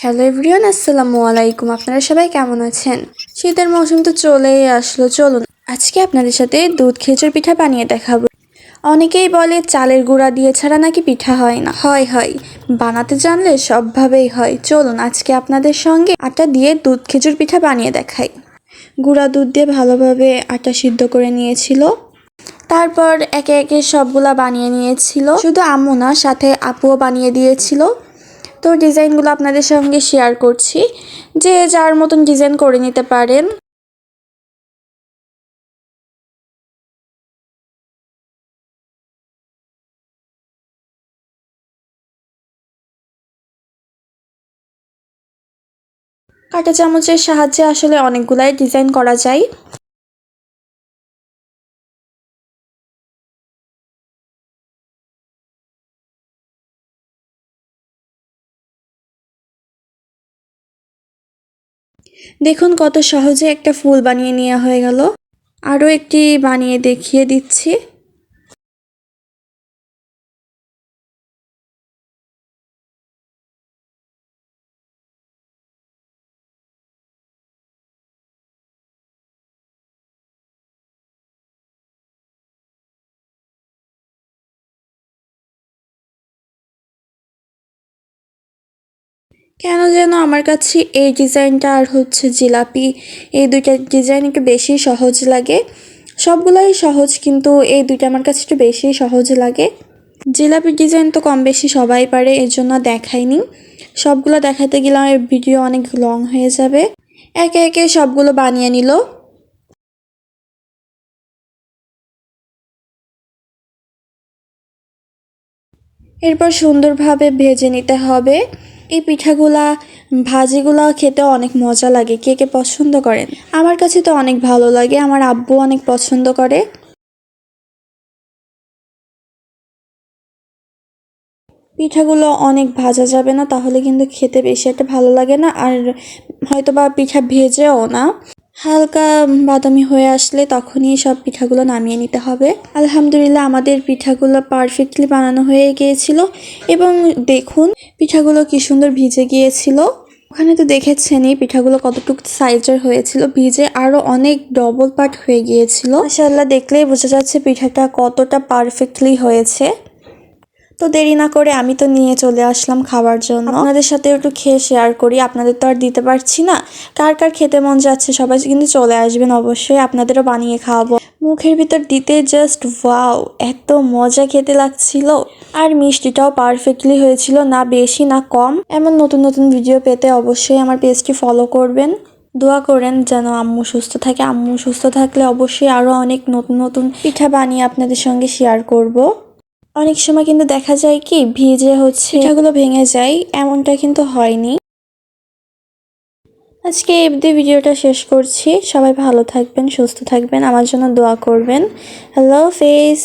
Hello everyone আসসালামু আলাইকুম। আপনারা সবাই কেমন আছেন? শীতের মৌসুম তো চলেই আসলো, চলুন। আজকে আপনাদের সাথে দুধ খেজুর পিঠা বানিয়ে দেখাবো। অনেকেই বলে চালের গুঁড়া দিয়ে ছাড়া নাকি পিঠা হয় না? হয় হয়। বানাতে জানলে সবভাবেই হয়। চলুন, আজকে আপনাদের সঙ্গে আটা দিয়ে দুধ খেজুর পিঠা বানিয়ে দেখাই। গুঁড়া দুধ দিয়ে ভালোভাবে আটা সিদ্ধ করে নিয়েছিল। তারপর একে একে সবগুলা বানিয়ে নিয়েছিল। শুধু আম্মু না, সাথে আপুও বানিয়ে দিয়েছিল। তো ডিজাইনগুলো আপনাদের সঙ্গে শেয়ার করছি, যে যার মতন ডিজাইন করে নিতে পারেন। কাঁটা চামচের সাহায্যে আসলে অনেকগুলাই ডিজাইন করা যায়। দেখুন কত সহজে একটা ফুল বানিয়ে নেওয়া হয়ে গেল। আরও একটি বানিয়ে দেখিয়ে দিচ্ছি। কেন যেন আমার কাছে এই ডিজাইনটা আর হচ্ছে জিলাপি? এই দুইটা ডিজাইন একটু বেশি সহজ লাগে। সবগুলাই সহজ, কিন্তু এই দুইটা আমার কাছে একটু বেশি সহজ লাগে। জিলাপির ডিজাইন তো কম বেশি সবাই পারে, এর জন্য দেখাইনি। সবগুলো দেখাতে গেলে আমার ভিডিও অনেক লং হয়ে যাবে। একে একে সবগুলো বানিয়ে নিল। এরপর সুন্দরভাবে ভেজে নিতে হবে। এই পিঠাগুলা, ভাজিগুলা খেতে অনেক মজা লাগে। কে কে পছন্দ করেন? আমার কাছে তো অনেক ভালো লাগে, আমার আব্বু অনেক পছন্দ করে। পিঠাগুলো অনেক ভাজা যাবে না, তাহলে কিন্তু খেতে বেশি একটা ভালো লাগে না, আর হয়তো বা পিঠা ভেজেও না। হালকা বাদামি হয়ে আসলে তখনই সব পিঠাগুলো নামিয়ে নিতে হবে। আলহামদুলিল্লাহ আমাদের পিঠাগুলো পারফেক্টলি বানানো হয়ে গিয়েছিল এবং দেখুন পিঠাগুলো কি সুন্দর ভিজে গিয়েছিল। ওখানে তো দেখেছেনই পিঠাগুলো কতটুকু সাইজের হয়েছিল, ভিজে আরও অনেক ডবল পার্ট হয়ে গিয়েছিল। মাশাআল্লাহ দেখলেই বোঝা যাচ্ছে পিঠাটা কতটা পারফেক্টলি হয়েছে। তো দেরি না করে আমি তো নিয়ে চলে আসলাম খাবার জন্য। আপনাদের সাথে একটু খেয়ে শেয়ার করি, আপনাদের তো আর দিতে পারছি না। কার কার খেতে মন যাচ্ছে সবাই কিন্তু চলে আসবেন অবশ্যই, আপনাদেরও বানিয়ে খাওয়াবো। মুখের ভিতর দিতে জাস্ট ওয়াও এত মজা খেতে লাগছিল। আর মিষ্টিটাও পারফেক্টলি হয়েছিল, না বেশি না কম। এমন নতুন নতুন ভিডিও পেতে অবশ্যই আমার পেজটি ফলো করবেন। দোয়া করেন যেন আম্মু সুস্থ থাকে। আম্মু সুস্থ থাকলে অবশ্যই আরও অনেক নতুন নতুন পিঠা বানিয়ে আপনাদের সঙ্গে শেয়ার করব। অনেক সময় কিন্তু দেখা যায় কি, ভিজে হচ্ছে, পিঠাগুলো ভেঙে যায়, এমনটা কিন্তু হয়নি। আজকে এবদি ভিডিওটা শেষ করছি। সবাই ভালো থাকবেন, সুস্থ থাকবেন, আমার জন্য দোয়া করবেন। Hello face